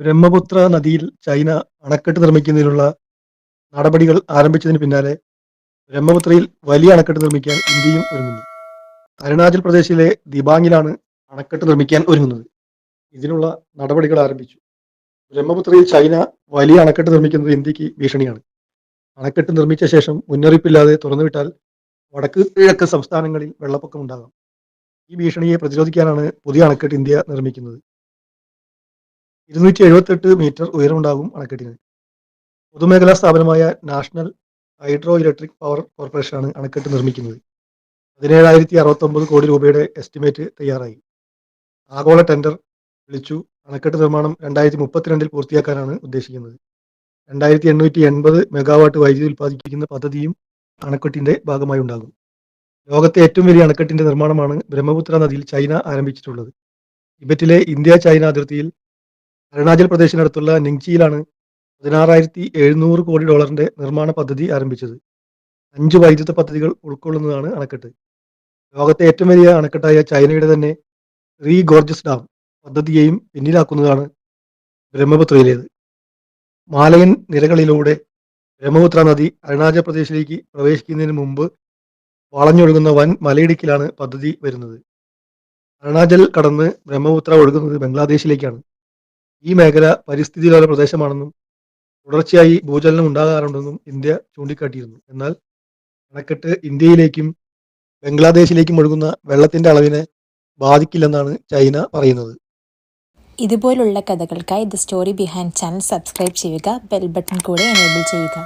ബ്രഹ്മപുത്ര നദിയിൽ ചൈന അണക്കെട്ട് നിർമ്മിക്കുന്നതിനുള്ള നടപടികൾ ആരംഭിച്ചതിന് പിന്നാലെ ബ്രഹ്മപുത്രയിൽ വലിയ അണക്കെട്ട് നിർമ്മിക്കാൻ ഇന്ത്യയും ഒരുങ്ങുന്നു. അരുണാചൽ പ്രദേശിലെ ദിബാങ്ങിലാണ് അണക്കെട്ട് നിർമ്മിക്കാൻ ഒരുങ്ങുന്നത്. ഇതിനുള്ള നടപടികൾ ആരംഭിച്ചു. ബ്രഹ്മപുത്രയിൽ ചൈന വലിയ അണക്കെട്ട് നിർമ്മിക്കുന്നത് ഇന്ത്യയ്ക്ക് ഭീഷണിയാണ്. അണക്കെട്ട് നിർമ്മിച്ച ശേഷം മുന്നറിയിപ്പില്ലാതെ തുറന്നുവിട്ടാൽ വടക്ക് കിഴക്ക് സംസ്ഥാനങ്ങളിൽ വെള്ളപ്പൊക്കം ഉണ്ടാകാം. ഈ ഭീഷണിയെ പ്രതിരോധിക്കാനാണ് പുതിയ അണക്കെട്ട് ഇന്ത്യ നിർമ്മിക്കുന്നത്. ഇരുന്നൂറ്റി എഴുപത്തെട്ട് മീറ്റർ ഉയരമുണ്ടാകും അണക്കെട്ടിന്. പൊതുമേഖലാ സ്ഥാപനമായ നാഷണൽ ഹൈഡ്രോ ഇലക്ട്രിക് പവർ കോർപ്പറേഷനാണ് അണക്കെട്ട് നിർമ്മിക്കുന്നത്. പതിനേഴായിരത്തി അറുപത്തൊമ്പത് കോടി രൂപയുടെ എസ്റ്റിമേറ്റ് തയ്യാറായി. ആഗോള ടെൻഡർ വിളിച്ചു അണക്കെട്ട് നിർമ്മാണം രണ്ടായിരത്തി മുപ്പത്തിരണ്ടിൽ പൂർത്തിയാക്കാനാണ് ഉദ്ദേശിക്കുന്നത്. രണ്ടായിരത്തി എണ്ണൂറ്റി എൺപത് മെഗാവാട്ട് വൈദ്യുതി ഉൽപ്പാദിപ്പിക്കുന്ന പദ്ധതിയും അണക്കെട്ടിന്റെ ഭാഗമായി ഉണ്ടാകും. ലോകത്തെ ഏറ്റവും വലിയ അണക്കെട്ടിന്റെ നിർമ്മാണമാണ് ബ്രഹ്മപുത്ര നദിയിൽ ചൈന ആരംഭിച്ചിട്ടുള്ളത്. ടിബറ്റിലെ ഇന്ത്യ ചൈന അതിർത്തിയിൽ അരുണാചൽ പ്രദേശിനടുത്തുള്ള നിങ്ചിയിലാണ് പതിനാറായിരത്തി എഴുന്നൂറ് കോടി ഡോളറിന്റെ നിർമ്മാണ പദ്ധതി ആരംഭിച്ചത്. അഞ്ച് വൈദ്യുത പദ്ധതികൾ ഉൾക്കൊള്ളുന്നതാണ് അണക്കെട്ട്. ലോകത്തെ ഏറ്റവും വലിയ അണക്കെട്ടായ ചൈനയുടെ തന്നെ റീ ഗോർജസ് ഡാം പദ്ധതിയെയും പിന്നിലാക്കുന്നതാണ് ബ്രഹ്മപുത്രയിലേത്. മാലയൻ നിരകളിലൂടെ ബ്രഹ്മപുത്ര നദി അരുണാചൽ പ്രദേശിലേക്ക് പ്രവേശിക്കുന്നതിന് മുമ്പ് വളഞ്ഞൊഴുകുന്ന വൻ മലയിടുക്കിലാണ് പദ്ധതി വരുന്നത്. അരുണാചൽ കടന്ന് ബ്രഹ്മപുത്ര ഒഴുകുന്നത് ബംഗ്ലാദേശിലേക്കാണ്. ഈ മേഖല പരിസ്ഥിതി ലോല പ്രദേശമാണെന്നും തുടർച്ചയായി ഭൂചലനം ഉണ്ടാകാറുണ്ടെന്നും ഇന്ത്യ ചൂണ്ടിക്കാട്ടിയിരുന്നു. എന്നാൽ അണക്കെട്ട് ഇന്ത്യയിലേക്കും ബംഗ്ലാദേശിലേക്കും ഒഴുകുന്ന വെള്ളത്തിന്റെ അളവിനെ ബാധിക്കില്ലെന്നാണ് ചൈന പറയുന്നത്. ഇതുപോലുള്ള കഥകൾക്കായി the story behind channel subscribe ചെയ്യുക ബെൽ ബട്ടൺ കൂടെ എനേബിൾ ചെയ്യുക.